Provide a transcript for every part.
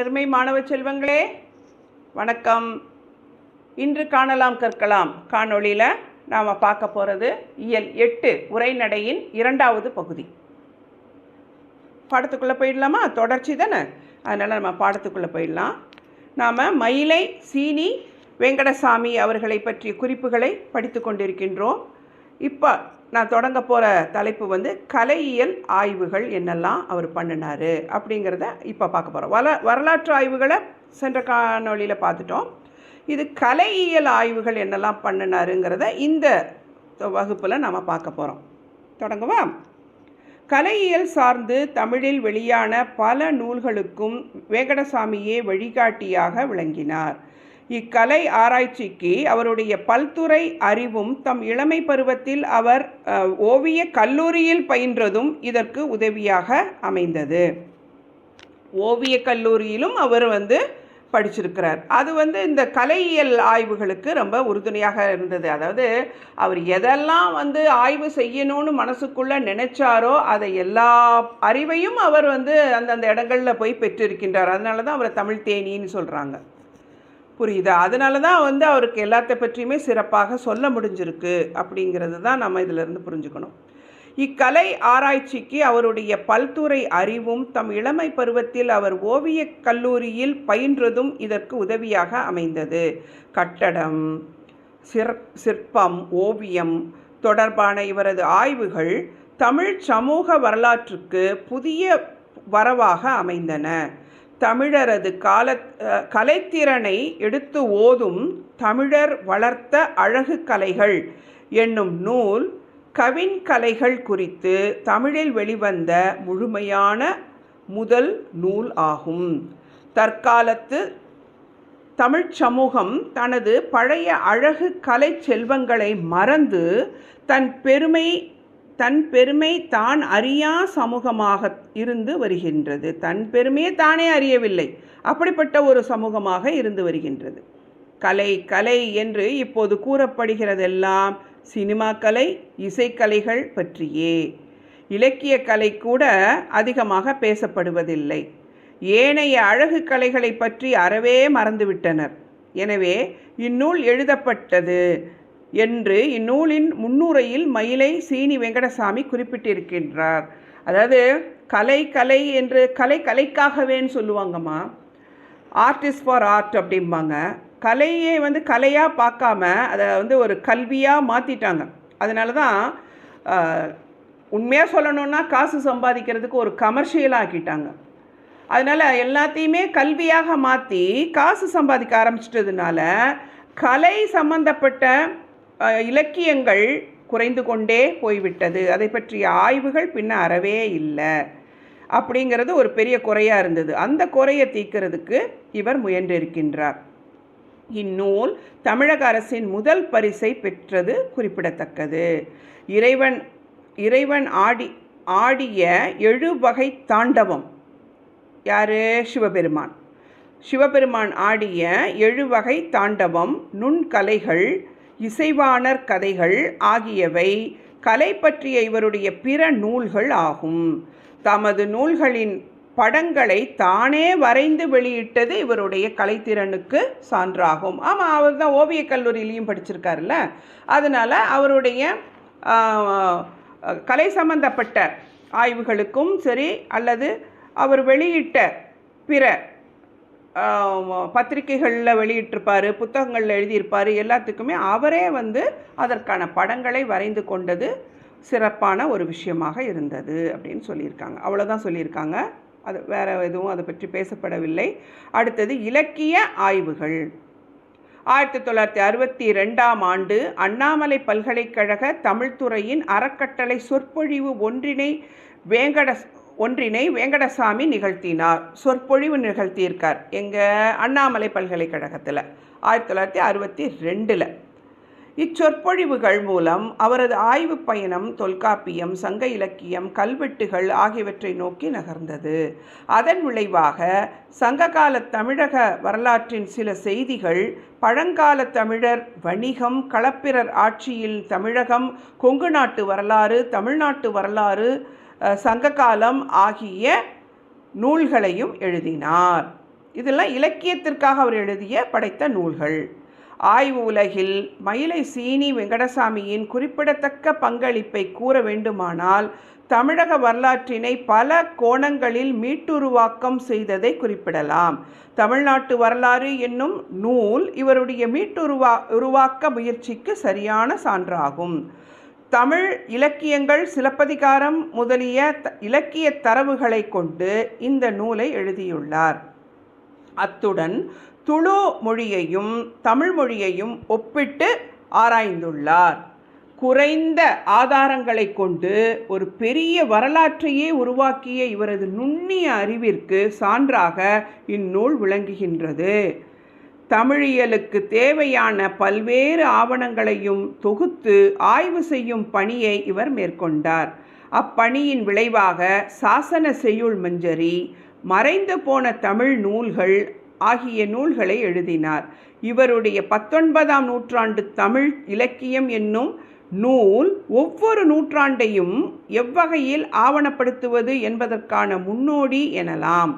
நெருமை மாணவ செல்வங்களே வணக்கம். இன்று காணலாம் கற்கலாம். காணொளியில் நாம் பார்க்க போகிறது இயல் எட்டு உரைநடையின் இரண்டாவது பகுதி. பாடத்துக்குள்ளே போயிடலாமா? தொடர்ச்சி தானே? அதனால் நம்ம பாடத்துக்குள்ளே போயிடலாம். நாம் மயிலை சீனி வெங்கடசாமி அவர்களை பற்றிய குறிப்புகளை படித்து கொண்டிருக்கின்றோம். இப்போ நான் தொடங்க போகிற தலைப்பு வந்து கலையியல் ஆய்வுகள் என்னெல்லாம் அவர் பண்ணினார் அப்படிங்கிறத இப்போ பார்க்க போகிறோம் வர வரலாற்று ஆய்வுகளை சென்ற காணொலியில் பார்த்துட்டோம். இது கலையியல் ஆய்வுகள் என்னெல்லாம் பண்ணினாருங்கிறத இந்த வகுப்பில் நம்ம பார்க்க போகிறோம் தொடங்குவா கலையியல் சார்ந்து தமிழில் வெளியான பல நூல்களுக்கும் வேங்கடசாமியே வழிகாட்டியாக விளங்கினார். இக்கலை ஆராய்ச்சிக்கு அவருடைய பல்துறை அறிவும் தம் இளமை பருவத்தில் அவர் ஓவிய கல்லூரியில் பயின்றதும் இதற்கு உதவியாக அமைந்தது. ஓவிய கல்லூரியிலும் அவர் வந்து படிச்சிருக்கிறார். அது வந்து இந்த கலையியல் ஆய்வுகளுக்கு ரொம்ப உறுதுணையாக இருந்தது. அதாவது அவர் எதெல்லாம் வந்து ஆய்வு செய்யணும்னு மனசுக்குள்ளே நினைச்சாரோ அதை எல்லா அறிவையும் அவர் வந்து அந்தந்த இடங்களில் போய் பெற்றிருக்கின்றார். அதனால தான் அவரை தமிழ் தேனின்னு சொல்கிறாங்க புரியுதா? அதனால தான் வந்து அவருக்கு எல்லாத்த பற்றியுமே சிறப்பாக சொல்ல முடிஞ்சிருக்கு அப்படிங்கிறது தான் நம்ம இதிலிருந்து புரிஞ்சுக்கணும். இக்கலை ஆராய்ச்சிக்கு அவருடைய பல்துறை அறிவும் தம் இளமை பருவத்தில் அவர் ஓவியக் கல்லூரியில் பயின்றதும் இதற்கு உதவியாக அமைந்தது. கட்டடம் சிற் சிற்பம் ஓவியம் தொடர்பான இவரது ஆய்வுகள் தமிழ் சமூக வரலாற்றுக்கு புதிய வரவாக அமைந்தன. தமிழரது கால கலைத்திறனை எடுத்து ஓதும் தமிழர் வளர்த்த அழகு கலைகள் என்னும் நூல் கவின் கலைகள் குறித்து தமிழில் வெளிவந்த முழுமையான முதல் நூல் ஆகும். தற்காலத்து தமிழ்ச் சமூகம் தனது பழைய அழகு கலை செல்வங்களை மறந்து தன் பெருமை தன் பெருமை தான் அறியா சமூகமாக இருந்து வருகின்றது. தன் பெருமையை தானே அறியவில்லை. அப்படிப்பட்ட ஒரு சமூகமாக இருந்து வருகின்றது. கலை கலை என்று இப்போது கூறப்படுகிறதெல்லாம் சினிமா கலை இசைக்கலைகள் பற்றியே. இலக்கிய கலை கூட அதிகமாக பேசப்படுவதில்லை. ஏனைய அழகு கலைகளை பற்றி அறவே மறந்துவிட்டனர். எனவே இந்நூல் எழுதப்பட்டது. என்று இந்நூலின் முன்னுரையில் மயிலை சீனி வெங்கடசாமி குறிப்பிட்டிருக்கின்றார். அதாவது கலை கலை என்று கலை கலைக்காகவேன்னு சொல்லுவாங்கம்மா. ஆர்டிஸ்ட் ஃபார் ஆர்ட் அப்படிம்பாங்க. கலையை வந்து கலையாக பார்க்காம அதை வந்து ஒரு கல்வியாக மாற்றிட்டாங்க அதனால தான் உண்மையாக சொல்லணுன்னா காசு சம்பாதிக்கிறதுக்கு ஒரு கமர்ஷியலாக ஆக்கிட்டாங்க. அதனால் எல்லாத்தையுமே கல்வியாக மாற்றி காசு சம்பாதிக்க ஆரம்பிச்சிட்டதுனால கலை சம்மந்தப்பட்ட இலக்கியங்கள் குறைந்து கொண்டே போய்விட்டது. அதை பற்றிய ஆய்வுகள் பின்ன அறவே இல்லை. அப்படிங்கிறது ஒரு பெரிய குறையாக இருந்தது. அந்த குறையை தீர்க்கிறதுக்கு இவர் முயன்றிருக்கின்றார். இந்நூல் தமிழக அரசின் முதல் பரிசை பெற்றது குறிப்பிடத்தக்கது. இறைவன் இறைவன் ஆடி ஆடிய எழுவகை தாண்டவம். யாரு? சிவபெருமான். சிவபெருமான் ஆடிய எழுவகை தாண்டவம் நுண்கலைகள் இசைவாணர் கதைகள் ஆகியவை கலை பற்றிய இவருடைய பிற நூல்கள் ஆகும். தமது நூல்களின் படங்களை தானே வரைந்து வெளியிட்டது இவருடைய கலைத்திறனுக்கு சான்றாகும். ஆமாம் அவர் தான் ஓவியக் கல்லூரியிலையும் படிச்சிருக்காருல்ல. அதனால் அவருடைய கலை சம்பந்தப்பட்ட ஆய்வுகளுக்கும் சரி அல்லது அவர் வெளியிட்ட பிற பத்திரிகைகளில் வெளியிட்டிருப்பார் புத்தகங்களில் எழுதியிருப்பார் எல்லாத்துக்குமே அவரே வந்து அதற்கான படங்களை வரைந்து கொண்டது சிறப்பான ஒரு விஷயமாக இருந்தது அப்படின்னு சொல்லியிருக்காங்க. அவ்வளோதான் சொல்லியிருக்காங்க. அது வேறு எதுவும் அதை பற்றி பேசப்படவில்லை. அடுத்தது இலக்கிய ஆய்வுகள். ஆயிரத்தி தொள்ளாயிரத்தி அறுபத்தி ரெண்டாம் ஆண்டு அண்ணாமலை பல்கலைக்கழக தமிழ்துறையின் அறக்கட்டளை சொற்பொழிவு ஒன்றினை வேங்கட ஒன்றினை வேங்கடசாமி நிகழ்த்தினார். சொற்பொழிவு நிகழ்த்தியிருக்கார். எங்கள் அண்ணாமலை பல்கலைக்கழகத்தில் ஆயிரத்தி தொள்ளாயிரத்தி அறுபத்தி ரெண்டில். இச்சொற்பொழிவுகள் மூலம் அவரது ஆய்வு பயணம் தொல்காப்பியம் சங்க இலக்கியம் கல்வெட்டுகள் ஆகியவற்றை நோக்கி நகர்ந்தது. அதன் விளைவாக சங்ககால தமிழக வரலாற்றின் சில செய்திகள் பழங்கால தமிழர் வணிகம் களப்பிரர் ஆட்சியில் தமிழகம் கொங்கு நாட்டு வரலாறு தமிழ்நாட்டு வரலாறு சங்ககாலம் ஆகிய நூல்களையும் எழுதினார். இதெல்லாம் இலக்கியத்திற்காக அவர் எழுதிய படைத்த நூல்கள். ஆய்வு உலகில் மயிலை சீனி வெங்கடசாமியின் குறிப்பிடத்தக்க பங்களிப்பை கூற வேண்டுமானால் தமிழக வரலாற்றினை பல கோணங்களில் மீட்டுருவாக்கம் செய்ததை குறிப்பிடலாம். தமிழ்நாட்டு வரலாறு என்னும் நூல் இவருடைய மீட்டுருவா உருவாக்க முயற்சிக்கு சரியான சான்றாகும். தமிழ் இலக்கியங்கள் சிலப்பதிகாரம் முதலிய த- இலக்கிய தரவுகளை கொண்டு இந்த நூலை எழுதியுள்ளார். அத்துடன் துளு மொழியையும் தமிழ் மொழியையும் ஒப்பிட்டு ஆராய்ந்துள்ளார். குறைந்த ஆதாரங்களை கொண்டு ஒரு பெரிய வரலாற்றையே உருவாக்கிய இவரது நுண்ணிய அறிவிற்கு சான்றாக இந்நூல் விளங்குகின்றது. தமிழியலுக்கு தேவையான பல்வேறு ஆவணங்களையும் தொகுத்து ஆய்வு செய்யும் பணியை இவர் மேற்கொண்டார். அப்பணியின் விளைவாக சாசன செய்யுள் மஞ்சரி மறைந்து போன தமிழ் நூல்கள் ஆகிய நூல்களை எழுதினார். இவருடைய பத்தொன்பதாம் நூற்றாண்டு தமிழ் இலக்கியம் என்னும் நூல் ஒவ்வொரு நூற்றாண்டையும் எவ்வகையில் ஆவணப்படுத்துவது என்பதற்கான முன்னோடி எனலாம்.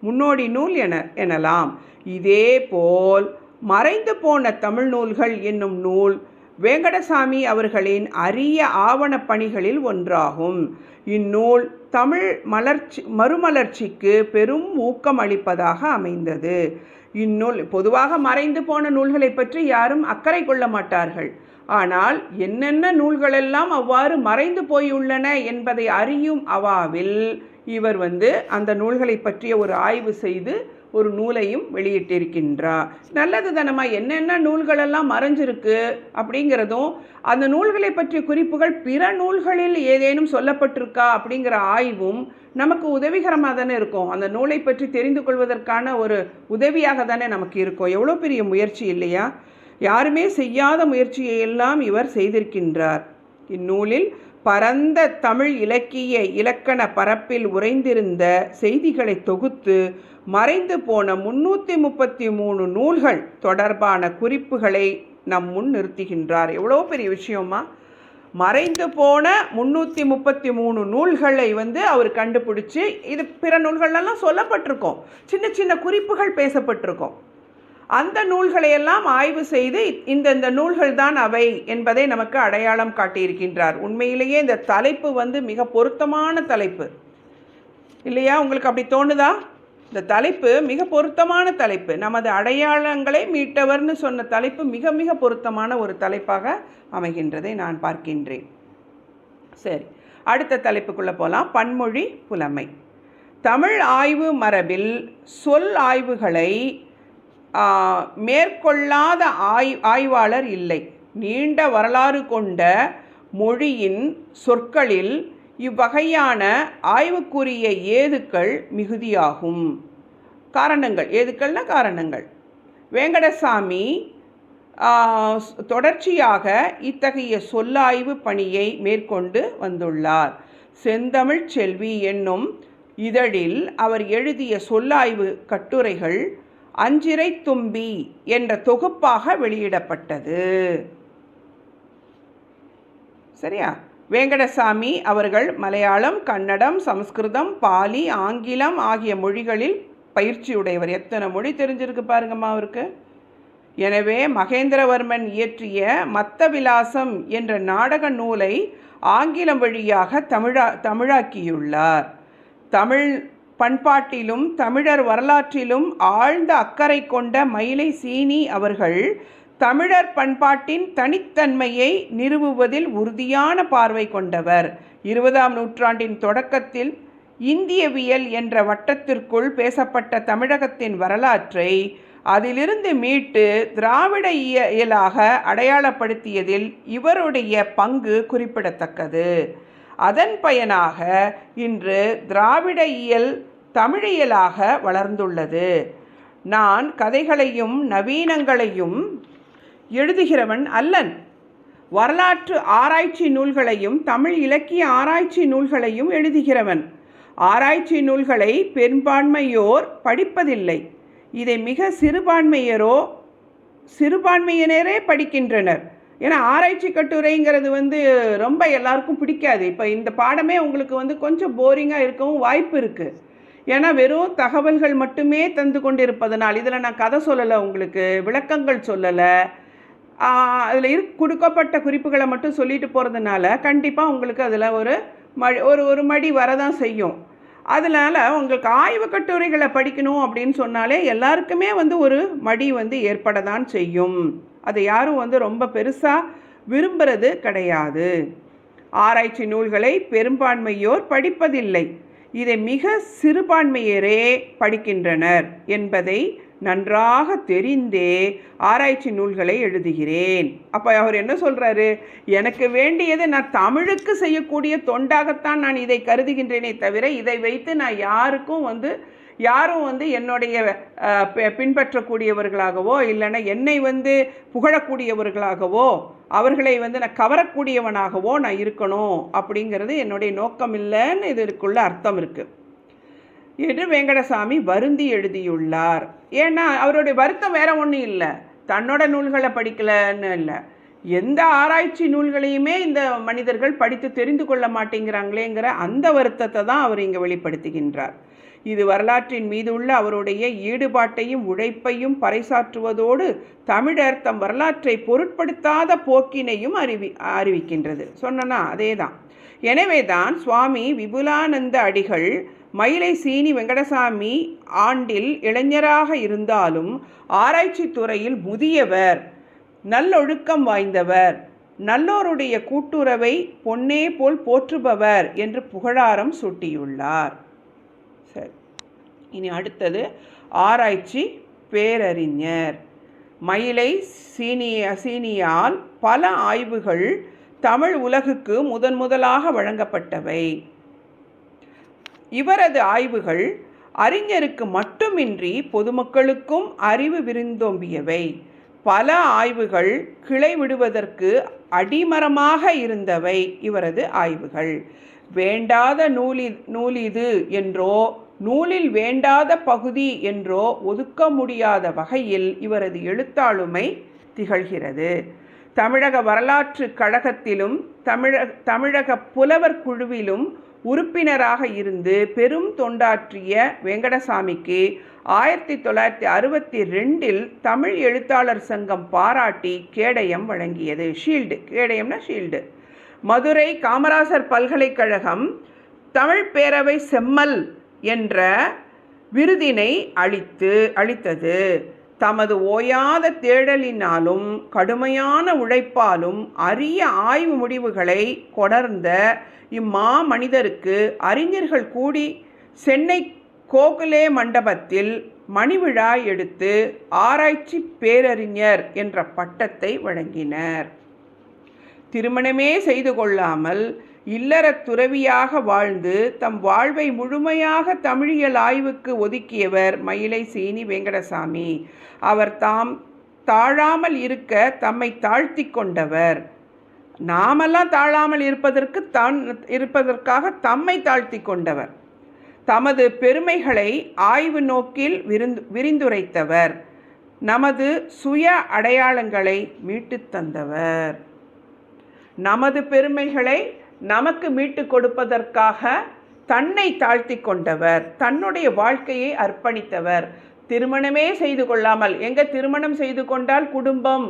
முன்னோடி நூல் என எனலாம். இதேபோல் மறைந்து போன தமிழ் நூல்கள் என்னும் நூல் வேங்கடசாமி அவர்களின் அரிய ஆவணப்பணிகளில் ஒன்றாகும். இந்நூல் தமிழ் மலர்ச்சி மறுமலர்ச்சிக்கு பெரும் ஊக்கம் அளிப்பதாக அமைந்தது. இந்நூல் பொதுவாக மறைந்து போன நூல்களை பற்றி யாரும் அக்கறை கொள்ள மாட்டார்கள். ஆனால் என்னென்ன நூல்களெல்லாம் அவ்வாறு மறைந்து போயுள்ளன என்பதை அறியும் அவாவில் இவர் வந்து அந்த நூல்களை பற்றிய ஒரு ஆய்வு செய்து ஒரு நூலையும் வெளியிட்டிருக்கின்றார். நல்லது தானம்மா என்னென்ன நூல்களெல்லாம் மறைஞ்சிருக்கு அப்படிங்கிறதும் அந்த நூல்களை பற்றிய குறிப்புகள் பிற நூல்களில் ஏதேனும் சொல்லப்பட்டிருக்கா அப்படிங்கிற ஆய்வும் நமக்கு உதவிகரமாக தானே இருக்கும். அந்த நூலை பற்றி தெரிந்து கொள்வதற்கான ஒரு உதவியாக தானே நமக்கு இருக்கும். எவ்வளோ பெரிய முயற்சி இல்லையா? யாருமே செய்யாத முயற்சியை எல்லாம் இவர் செய்திருக்கின்றார். இந்நூலில் பரந்த தமிழ் இலக்கிய இலக்கண பரப்பில் உறைந்திருந்த செய்திகளை தொகுத்து மறைந்து போன முன்னூற்றி முப்பத்தி மூணு நூல்கள் தொடர்பான குறிப்புகளை நம் முன் நிறுத்துகின்றார். எவ்வளோ பெரிய விஷயமா? மறைந்து போன முன்னூற்றி முப்பத்தி மூணு நூல்களை வந்து அவர் கண்டுபிடிச்சி இது பிற நூல்களெல்லாம் சொல்லப்பட்டிருக்கோம். சின்ன சின்ன குறிப்புகள் பேசப்பட்டிருக்கோம். அந்த நூல்களையெல்லாம் ஆய்வு செய்து இந்தந்த நூல்கள் தான் அவை என்பதை நமக்கு அடையாளம் காட்டியிருக்கின்றார். உண்மையிலேயே இந்த தலைப்பு வந்து மிக பொருத்தமான தலைப்பு. இல்லையா? உங்களுக்கு அப்படி தோணுதா? இந்த தலைப்பு மிக பொருத்தமான தலைப்பு. நமது அடையாளங்களை மீட்டவர்னு சொன்ன தலைப்பு மிக மிக பொருத்தமான ஒரு தலைப்பாக அமைகின்றதை நான் பார்க்கின்றேன். சரி அடுத்த தலைப்புக்குள்ளே போகலாம் பன்மொழி புலமை. தமிழ் ஆய்வு மரபில் சொல் ஆய்வுகளை மேற்கொள்ளாத ஆய் ஆய்வாளர் இல்லை. நீண்ட வரலாறு கொண்ட மொழியின் சொற்களில் இவ்வகையான ஆய்வுக்குரிய ஏதுக்கள் மிகுதியாகும். காரணங்கள் ஏதுக்கள்னா காரணங்கள். வேங்கடசாமி தொடர்ச்சியாக இத்தகைய சொல்லாய்வு பணியை மேற்கொண்டு வந்துள்ளார். செந்தமிழ் செல்வி என்னும் இதழில் அவர் எழுதிய சொல்லாய்வு கட்டுரைகள் அஞ்சிறை தும்பி என்ற தொகுப்பாக வெளியிடப்பட்டது. சரியா? வேங்கடசாமி அவர்கள் மலையாளம் கன்னடம் சமஸ்கிருதம் பாலி ஆங்கிலம் ஆகிய மொழிகளில் பயிற்சியுடையவர். எத்தனை மொழி தெரிஞ்சிருக்கு பாருங்கம்மா அவருக்கு. எனவே மகேந்திரவர்மன் இயற்றிய மத்த விலாசம் என்ற நாடக நூலை ஆங்கிலம் வழியாக தமிழா தமிழாக்கியுள்ளார். தமிழ் பண்பாட்டிலும் தமிழர் வரலாற்றிலும் ஆழ்ந்த அக்கறை கொண்ட மயிலை சீனி அவர்கள் தமிழர் பண்பாட்டின் தனித்தன்மையை நிறுவுவதில் உறுதியான பார்வை கொண்டவர். இருபதாம் நூற்றாண்டின் தொடக்கத்தில் இந்தியவியல் என்ற வட்டத்திற்குள் பேசப்பட்ட தமிழகத்தின் வரலாற்றை அதிலிருந்து மீட்டு திராவிட இயலாக அடையாளப்படுத்தியதில் இவருடைய பங்கு குறிப்பிடத்தக்கது. அதன் பயனாக இன்று திராவிட இயல் தமிழியலாக வளர்ந்துள்ளது. நான் கதைகளையும் நவீனங்களையும் எழுதுகிறவன் அல்லன். வரலாற்று ஆராய்ச்சி நூல்களையும் தமிழ் இலக்கிய ஆராய்ச்சி நூல்களையும் எழுதுகிறவன். ஆராய்ச்சி நூல்களை பெரும்பான்மையோர் படிப்பதில்லை. இதை மிக சிறுபான்மையரோ சிறுபான்மையினரே படிக்கின்றனர். ஏன்னா ஆராய்ச்சி கட்டுரைங்கிறது வந்து ரொம்ப எல்லாருக்கும் பிடிக்காது. இப்போ இந்த பாடமே உங்களுக்கு வந்து கொஞ்சம் போரிங்காக இருக்கவும் வாய்ப்பு இருக்குது ஏன்னா வெறும் தகவல்கள் மட்டுமே தந்து கொண்டிருப்பதனால் இதில் நான் கதை சொல்லலை உங்களுக்கு விளக்கங்கள் சொல்லலை அதில் இரு கொடுக்கப்பட்ட குறிப்புகளை மட்டும் சொல்லிட்டு போகிறதுனால கண்டிப்பாக உங்களுக்கு அதில் ஒரு மடி ஒரு ஒரு மடி வரதான் செய்யும். அதனால் உங்களுக்கு ஆய்வு கட்டுரைகளை படிக்கணும் அப்படின்னு சொன்னாலே எல்லாருக்குமே வந்து ஒரு மடி வந்து ஏற்பட தான் செய்யும். அதை யாரும் வந்து ரொம்ப பெருசாக விரும்புறது கிடையாது. ஆராய்ச்சி நூல்களை பெரும்பான்மையோர் படிப்பதில்லை. இதை மிக சிறுபான்மையரே படிக்கின்றனர் என்பதை நன்றாக தெரிந்தே ஆராய்ச்சி நூல்களை எழுதுகிறேன். அப்போ அவர் என்ன சொல்கிறாரு எனக்கு வேண்டியது நான் தமிழுக்கு செய்யக்கூடிய தொண்டாகத்தான் நான் இதை கருதுகின்றேனே தவிர இதை வைத்து நான் யாருக்கும் வந்து யாரும் வந்து என்னுடைய பின்பற்றக்கூடியவர்களாகவோ இல்லைன்னா என்னை வந்து புகழக்கூடியவர்களாகவோ அவர்களை வந்து நான் கவரக்கூடியவனாகவோ நான் இருக்கணும் அப்படிங்கிறது என்னுடைய நோக்கம் இல்லைன்னு இதற்குள்ள அர்த்தம் இருக்குது என்று வெங்கடசாமி வருந்தி எழுதியுள்ளார். ஏன்னா அவருடைய வருத்தம் வேற ஒன்றும் இல்லை. தன்னோட நூல்களை படிக்கலன்னு இல்லை. எந்த ஆராய்ச்சி நூல்களையுமே இந்த மனிதர்கள் படித்து தெரிந்து கொள்ள மாட்டேங்கிறாங்களேங்கிற அந்த வருத்தத்தை தான் அவர் இங்கே வெளிப்படுத்துகின்றார். இது வரலாற்றின் மீது உள்ள அவருடைய ஈடுபாட்டையும் உழைப்பையும் பறைசாற்றுவதோடு தமிழர் தம் வரலாற்றை பொருட்படுத்தாத போக்கினையும் அறிவி அறிவிக்கின்றது. சொன்னனா அதே தான் எனவே தான் சுவாமி விபுலானந்த அடிகள் மயிலை சீனி வெங்கடசாமி ஆண்டில் இளைஞராக இருந்தாலும் ஆராய்ச்சி துறையில் முதியவர் நல்லொழுக்கம் வாய்ந்தவர் நல்லோருடைய கூட்டுறவை பொன்னே போல் போற்றுபவர் என்று புகழாரம் சூட்டியுள்ளார். இனி அடுத்தது ஆராய்ச்சி பேரறிஞர். மயிலை சீனிய சீனியால் பல ஆய்வுகள் தமிழ் உலகுக்கு முதன் முதலாக வழங்கப்பட்டவை. இவரது ஆய்வுகள் அறிஞருக்கு மட்டுமின்றி பொதுமக்களுக்கும் அறிவு விருந்தோம்பியவை. பல ஆய்வுகள் கிளை விடுவதற்கு அடிமரமாக இருந்தவை இவரது ஆய்வுகள். வேண்டாத நூலி நூலிது என்றோ நூலில் வேண்டாத பகுதி என்றோ ஒதுக்க முடியாத வகையில் இவரது எழுத்தாளுமை திகழ்கிறது. தமிழக வரலாற்று கழகத்திலும் தமிழக தமிழக புலவர் குழுவிலும் உறுப்பினராக இருந்து பெரும் தொண்டாற்றிய வெங்கடசாமிக்கு ஆயிரத்தி தொள்ளாயிரத்தி அறுபத்தி ரெண்டில் தமிழ் எழுத்தாளர் சங்கம் பாராட்டி கேடயம் வழங்கியது. ஷீல்டு கேடயம்னா ஷீல்டு. மதுரை காமராசர் பல்கலைக்கழகம் தமிழ் பேரவை செம்மல் என்ற விருதினை அளித்து அளித்தது. தமது ஓயாத தேடலினாலும் கடுமையான உழைப்பாலும் அரிய ஆய்வு முடிவுகளை கொணர்ந்த இம்மா மனிதருக்கு அறிஞர்கள் கூடி சென்னை கோகுலே மண்டபத்தில் மணிவிழா எடுத்து ஆராய்ச்சி பேரறிஞர் என்ற பட்டத்தை வழங்கினர். திருமணமே செய்து கொள்ளாமல் இல்லறத் துறவியாக வாழ்ந்து தம் வாழ்வை முழுமையாக தமிழியல் ஆய்வுக்கு ஒதுக்கியவர் மயிலை சீனி வெங்கடசாமி. அவர் தாம் தாழாமல் இருக்க தம்மை தாழ்த்தி கொண்டவர். நாமெல்லாம் தாழாமல் இருப்பதற்கு தான் இருப்பதற்காக தம்மை தாழ்த்தி கொண்டவர். தமது பெருமைகளை ஆய்வு நோக்கில் விருந்து விரிந்துரைத்தவர். நமது சுய அடையாளங்களை மீட்டுத் தந்தவர். நமது பெருமைகளை நமக்கு மீட்டு கொடுப்பதற்காக தன்னை தாழ்த்தி கொண்டவர் தன்னுடைய வாழ்க்கையை அர்ப்பணித்தவர். திருமணமே செய்து கொள்ளாமல் எங்கே திருமணம் செய்து கொண்டால் குடும்பம்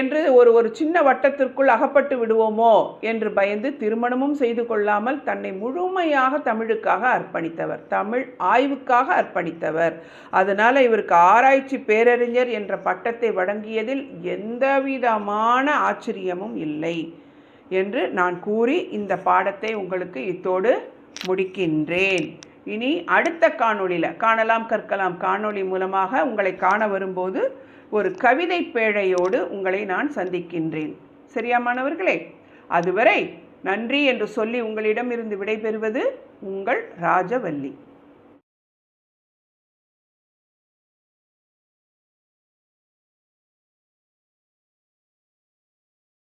என்று ஒரு ஒரு சின்ன வட்டத்திற்குள் அகப்பட்டு விடுவோமோ என்று பயந்து திருமணமும் செய்து கொள்ளாமல் தன்னை முழுமையாக தமிழுக்காக அர்ப்பணித்தவர் தமிழ் ஆய்வுக்காக அர்ப்பணித்தவர். அதனால் இவருக்கு ஆராய்ச்சி பேரறிஞர் என்ற பட்டத்தை வழங்கியதில் எந்தவிதமான ஆச்சரியமும் இல்லை. என்று நான் கூறி இந்த பாடத்தை உங்களுக்கு இத்தோடு முடிக்கின்றேன். இனி அடுத்த காணொளியில் காணலாம் கற்கலாம் காணொளி மூலமாக உங்களை காண வரும்போது ஒரு கவிதை பேழையோடு உங்களை நான் சந்திக்கின்றேன். சரியா மாணவர்களே? அதுவரை நன்றி என்று சொல்லி உங்களிடமிருந்து விடைபெறுவது உங்கள் ராஜவல்லி.